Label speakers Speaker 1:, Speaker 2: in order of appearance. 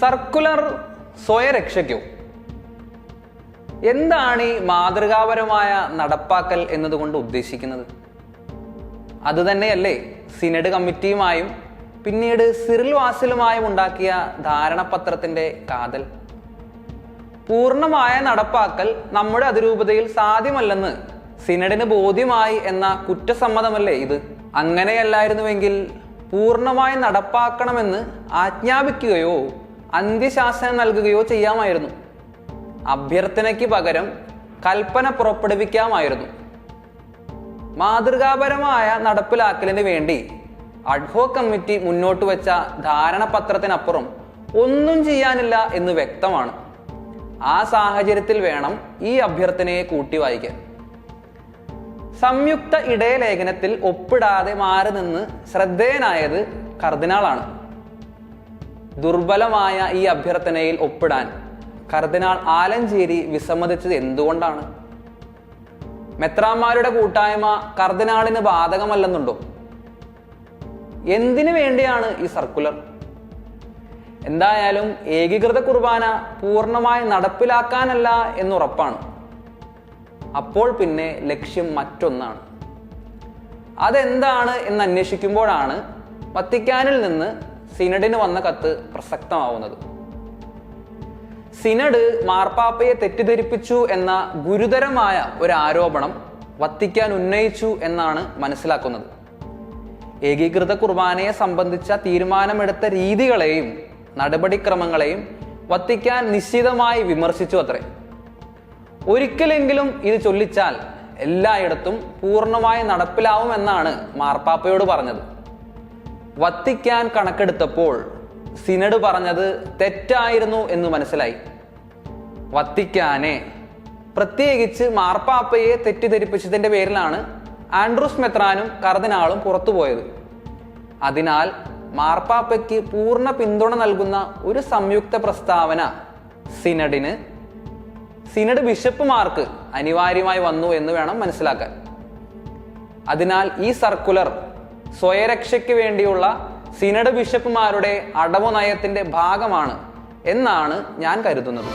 Speaker 1: Circular സ്വയരക്ഷയ്ക്കോ? എന്താണ് ഈ മാതൃകാപരമായ നടപ്പാക്കൽ എന്നതുകൊണ്ട് ഉദ്ദേശിക്കുന്നത്? അതുതന്നെയല്ലേ സിനഡ് കമ്മിറ്റിയുമായും പിന്നീട് സിറിൽ വാസിലുമായും ഉണ്ടാക്കിയ ധാരണപത്രത്തിന്റെ കാതൽ. പൂർണമായ നടപ്പാക്കൽ നമ്മുടെ അതിരൂപതയിൽ സാധ്യമല്ലെന്ന് സിനഡിന് ബോധ്യമായി എന്ന കുറ്റസമ്മതമല്ലേ ഇത്? അങ്ങനെയല്ലായിരുന്നുവെങ്കിൽ പൂർണമായി നടപ്പാക്കണമെന്ന് ആജ്ഞാപിക്കുകയോ അന്ത്യശാസനം നൽകുകയോ ചെയ്യാമായിരുന്നു. അഭ്യർത്ഥനയ്ക്ക് പകരം കൽപ്പന പുറപ്പെടുവിക്കാമായിരുന്നു. മാതൃകാപരമായ നടപ്പിലാക്കലിന് വേണ്ടി അഡ്ഹോ കമ്മിറ്റി മുന്നോട്ട് വെച്ച ധാരണപത്രത്തിനപ്പുറം ഒന്നും ചെയ്യാനില്ല എന്ന് വ്യക്തമാണ്. ആ സാഹചര്യത്തിൽ വേണം ഈ അഭ്യർത്ഥനയെ കൂട്ടി വായിക്കാൻ. സംയുക്ത ഇടയലേഖനത്തിൽ ഒപ്പിടാതെ മാറി നിന്ന് ശ്രദ്ധേയനായത് കർദിനാളാണ്. ദുർബലമായ ഈ അഭ്യർത്ഥനയിൽ ഒപ്പിടാൻ കർദിനാൾ ആലഞ്ചേരി വിസമ്മതിച്ചത് എന്തുകൊണ്ടാണ്? മെത്രാന്മാരുടെ കൂട്ടായ്മ കർദിനാളിന് ബാധകമല്ലെന്നുണ്ടോ? എന്തിനു വേണ്ടിയാണ് ഈ സർക്കുലർ? എന്തായാലും ഏകീകൃത കുർബാന പൂർണമായി നടപ്പിലാക്കാനല്ല എന്നുറപ്പാണ്. അപ്പോൾ പിന്നെ ലക്ഷ്യം മറ്റൊന്നാണ്. അതെന്താണ് എന്ന് അന്വേഷിക്കുമ്പോഴാണ് വത്തിക്കാനിൽ നിന്ന് സിനഡിന് വന്ന കത്ത് പ്രസക്തമാവുന്നത്. സിനഡ് മാർപ്പാപ്പയെ തെറ്റിദ്ധരിപ്പിച്ചു എന്ന ഗുരുതരമായ ഒരു ആരോപണം വത്തിക്കാൻ ഉന്നയിച്ചു എന്നാണ് മനസ്സിലാക്കുന്നത്. ഏകീകൃത കുർബാനയെ സംബന്ധിച്ച തീരുമാനമെടുത്ത രീതികളെയും നടപടിക്രമങ്ങളെയും വത്തിക്കാൻ നിശ്ചിതമായി വിമർശിച്ചു അത്രേ. ഒരിക്കലെങ്കിലും ഇത് ചൊല്ലിച്ചാൽ എല്ലായിടത്തും പൂർണമായി നടപ്പിലാവുമെന്നാണ് മാർപ്പാപ്പയോട് പറഞ്ഞത്. വത്തിക്കാൻ കണക്കെടുത്തപ്പോൾ സിനഡ് പറഞ്ഞത് തെറ്റായിരുന്നു എന്ന് മനസ്സിലായി. വത്തിക്കാനെ. പ്രത്യേകിച്ച് മാർപ്പാപ്പയെ തെറ്റിദ്ധരിപ്പിച്ചതിന്റെ പേരിലാണ് ആൻഡ്രൂസ് മെത്രാനും കർദിനാളും പുറത്തുപോയത്. അതിനാൽ മാർപ്പാപ്പയ്ക്ക് പൂർണ പിന്തുണ നൽകുന്ന ഒരു സംയുക്ത പ്രസ്താവന സിനഡിന് സിനഡ് ബിഷപ്പുമാർക്ക് അനിവാര്യമായി വന്നു എന്ന് വേണം മനസ്സിലാക്കാൻ. അതിനാൽ ഈ സർക്കുലർ സ്വയരക്ഷയ്ക്ക് വേണ്ടിയുള്ള സിനഡ് ബിഷപ്പുമാരുടെ അടവു നയത്തിന്റെ ഭാഗമാണ് എന്നാണ് ഞാൻ കരുതുന്നത്.